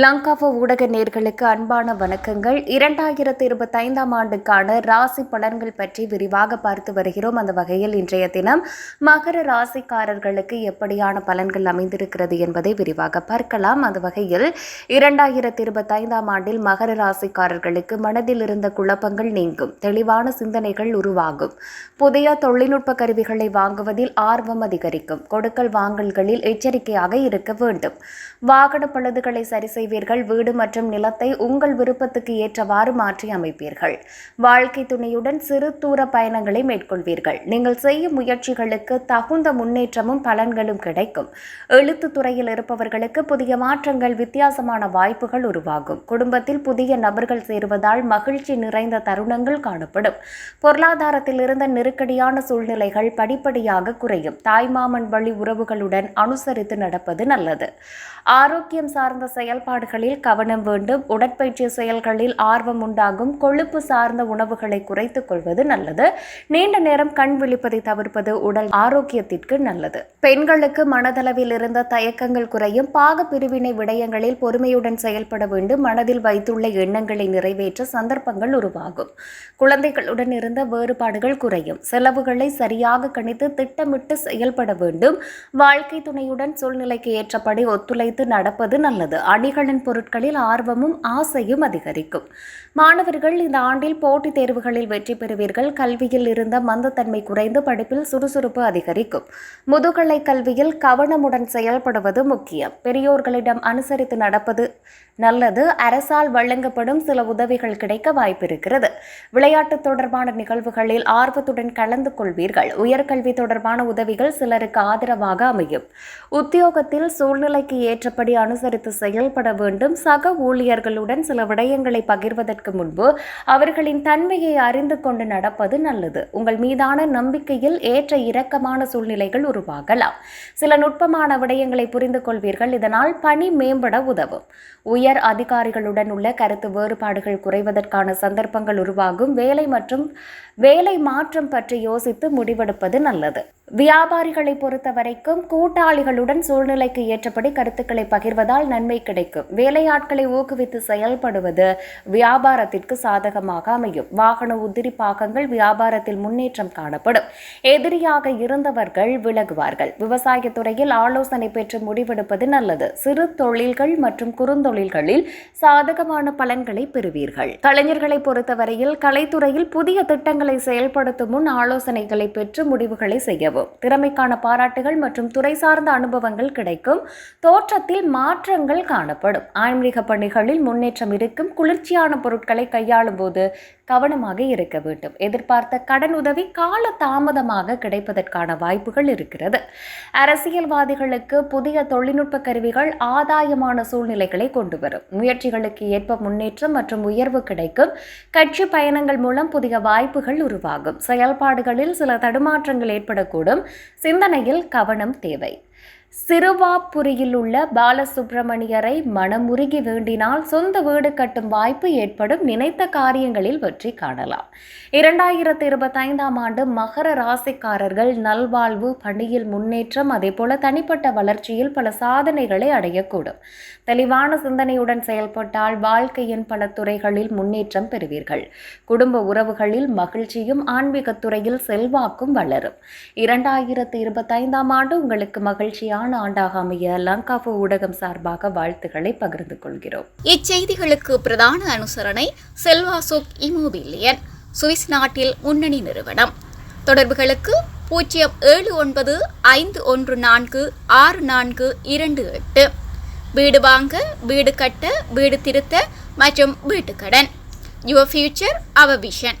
லங்காவோ ஊடக நேர்களுக்கு அன்பான வணக்கங்கள். இரண்டாயிரத்தி இருபத்தைந்தாம் ஆண்டுக்கான ராசி பலன்கள் பற்றி விரிவாக பார்த்து வருகிறோம். அந்த வகையில் இன்றைய தினம் மகர ராசிக்காரர்களுக்கு எப்படியான பலன்கள் அமைந்திருக்கிறது என்பதை விரிவாக பார்க்கலாம். அந்த வகையில் இரண்டாயிரத்தி இருபத்தைந்தாம் ஆண்டில் மகர ராசிக்காரர்களுக்கு மனதில் இருந்த குழப்பங்கள் நீங்கும். தெளிவான சிந்தனைகள் உருவாகும். புதிய தொழில்நுட்ப கருவிகளை வாங்குவதில் ஆர்வம் அதிகரிக்கும். கொடுக்கல் வாங்கல்களில் எச்சரிக்கையாக இருக்க வேண்டும். வாகன பழுதுகளை சரி செய்வீர்கள். வீடு மற்றும் நிலத்தை உங்கள் விருப்பத்துக்கு ஏற்றவாறு மாற்றி அமைப்பீர்கள். வாழ்க்கை துணையுடன் சிறு தூர பயணங்களை மேற்கொள்வீர்கள். நீங்கள் செய்யும் முயற்சிகளுக்கு தகுந்த முன்னேற்றமும் பலன்களும் கிடைக்கும். எழுத்து துறையில் இருப்பவர்களுக்கு புதிய மாற்றங்கள் வித்தியாசமான வாய்ப்புகள் உருவாகும். குடும்பத்தில் புதிய நபர்கள் சேருவதால் மகிழ்ச்சி நிறைந்த தருணங்கள் காணப்படும். பொருளாதாரத்தில் இருந்த நெருக்கடியான சூழ்நிலைகள் படிப்படியாக குறையும். தாய்மாமன் வழி உறவுகளுடன் அனுசரித்து நடப்பது நல்லது. ஆரோக்கியம் சார்ந்த செயல்பாடு செயல்பாடுகளில் கவனம் வேண்டும். உடற்பயிற்சி செயல்களில் ஆர்வம் உண்டாகும். கொழுப்பு சார்ந்த உணவுகளை குறைத்துக் கொள்வது நல்லது. நீண்ட நேரம் கண் விழிப்பதை தவிர்ப்பது உடல் ஆரோக்கியத்திற்கு நல்லது. பெண்களுக்கு மனதளவில் இருந்த தயக்கங்கள் குறையும். பாக பிரிவினை விடயங்களில் பொறுமையுடன் செயல்பட வேண்டும். மனதில் வைத்துள்ள எண்ணங்களை நிறைவேற்ற சந்தர்ப்பங்கள் உருவாகும். குழந்தைகளுடன் இருந்த வேறுபாடுகள் குறையும். செலவுகளை சரியாக கணித்து திட்டமிட்டு செயல்பட வேண்டும். வாழ்க்கை துணையுடன் சூழ்நிலைக்கு ஏற்றபடி ஒத்துழைத்து நடப்பது நல்லது. அணிகள் அணிகளின் பொருட்களில் ஆர்வமும் ஆசையும் அதிகரிக்கும். மாணவர்கள் இந்த ஆண்டில் போட்டித் தேர்வுகளில் வெற்றி பெறுவீர்கள். கல்வியில் இருந்த மந்தத்தன்மை குறைந்து படிப்பில் சுறுசுறுப்பு அதிகரிக்கும். முதுகலை கல்வியில் கவனமுடன் செயல்படுவது முக்கியம். பெரியோர்களிடம் அனுசரித்து நடப்பது நல்லது. அரசால் வழங்கப்படும் சில உதவிகள் கிடைக்க வாய்ப்பிருக்கிறது. விளையாட்டு தொடர்பான நிகழ்வுகளில் ஆர்வத்துடன் கலந்து கொள்வீர்கள். உயர்கல்வி தொடர்பான உதவிகள் சிலருக்கு ஆதரவாக அமையும். உத்தியோகத்தில் சூழ்நிலைக்கு ஏற்றபடி அனுசரித்து செயல்பட வேண்டும். சக ஊழியர்களுடன் சில விடயங்களை பகிர்வதற்கு முன்பு அவர்களின் தன்மையை அறிந்து கொண்டு நடப்பது நல்லது. உங்கள் மீதான நம்பிக்கையில் ஏற்ற இரக்கமான சூழ்நிலைகள் உருவாகலாம். சில நுட்பமான விடயங்களை புரிந்து கொள்வீர்கள். இதனால் பணி மேம்பட உதவும். உயர் அதிகாரிகளுடன் உள்ள கருத்து வேறுபாடுகள் குறைவதற்கான சந்தர்ப்பங்கள் உருவாகும். வேலை மற்றும் வேலை மாற்றம் பற்றி யோசித்து முடிவெடுப்பது நல்லது. வியாபாரிகளை பொறுத்த வரைக்கும் கூட்டாளிகளுடன் சூழ்நிலைக்கு ஏற்றபடி கருத்துக்களை பகிர்வதால் நன்மை கிடைக்கும். வேலையாட்களை ஊக்குவித்து செயல்படுவது வியாபாரத்திற்கு சாதகமாக அமையும். வாகன உதிரி பாகங்கள் வியாபாரத்தில் முன்னேற்றம் காணப்படும். எதிரியாக இருந்தவர்கள் விலகுவார்கள். விவசாயத்துறையில் ஆலோசனை பெற்று முடிவெடுப்பது நல்லது. சிறு தொழில்கள் மற்றும் குறுந்தொழில்களில் சாதகமான பலன்களை பெறுவீர்கள். கலைஞர்களை பொறுத்தவரையில் கலைத்துறையில் புதிய திட்டங்களை செயல்படுத்தும் முன் ஆலோசனைகளை பெற்று முடிவுகளை உயர்வு திறமைக்கான பாராட்டுகள் மற்றும் துறை சார்ந்த அனுபவங்கள் கிடைக்கும். தோற்றத்தில் மாற்றங்கள் காணப்படும். ஆன்மீக பணிகளில் முன்னேற்றம் இருக்கும். குளிர்ச்சியான பொருட்களை கையாளும் போது கவனமாக இருக்க வேண்டும். எதிர்பார்த்த கடன் உதவி கால தாமதமாக கிடைப்பதற்கான வாய்ப்புகள் இருக்கிறது. அரசியல்வாதிகளுக்கு புதிய தொழில்நுட்ப கருவிகள் ஆதாயமான சூழ்நிலைகளை கொண்டு வரும் முயற்சிகளுக்கு ஏற்ப முன்னேற்றம் மற்றும் உயர்வு கிடைக்கும். கட்சி பயணங்கள் மூலம் புதிய வாய்ப்புகள் உருவாகும். செயல்பாடுகளில் சில தடுமாற்றங்கள் ஏற்படக்கூடும். சிந்தனையில் கவனம் தேவை. சிறுவாப்புரியில் உள்ள பாலசுப்பிரமணியரை மனமுருகி வேண்டினால் சொந்த வீடு கட்டும் வாய்ப்பு ஏற்படும் நினைத்த காரியங்களில் வெற்றி காணலாம். இரண்டாயிரத்தி இருபத்தைந்தாம் ஆண்டு மகர ராசிக்காரர்கள் நல்வாழ்வு பணியில் முன்னேற்றம் அதேபோல தனிப்பட்ட வளர்ச்சியில் பல சாதனைகளை அடையக்கூடும். தெளிவான சிந்தனையுடன் செயல்பட்டால் வாழ்க்கையின் பல துறைகளில் முன்னேற்றம் பெறுவீர்கள். குடும்ப உறவுகளில் மகிழ்ச்சியும் ஆன்மீகத் துறையில் செல்வாக்கும் வளரும். இரண்டாயிரத்தி இருபத்தைந்தாம் ஆண்டு உங்களுக்கு மகிழ்ச்சியான ஆண்டாக அமைய லங்காபு ஊடகம் சார்பாக வாழ்த்துக்களை பகிர்ந்து கொள்கிறோம். இச்செய்திகளுக்கு பிரதான அனுசரணை செல்வாசோக் இமோபிலியன் சுவிஸ் நாட்டில் முன்னணி நிறுவனம். தொடர்புகளுக்கு பூஜ்ஜியம் ஏழு ஒன்பது ஐந்து ஒன்று நான்கு ஆறு நான்கு இரண்டு எட்டு. வீடு வாங்க வீடு கட்ட வீடு திருத்த மற்றும் வீட்டுக்கடன். Your future our vision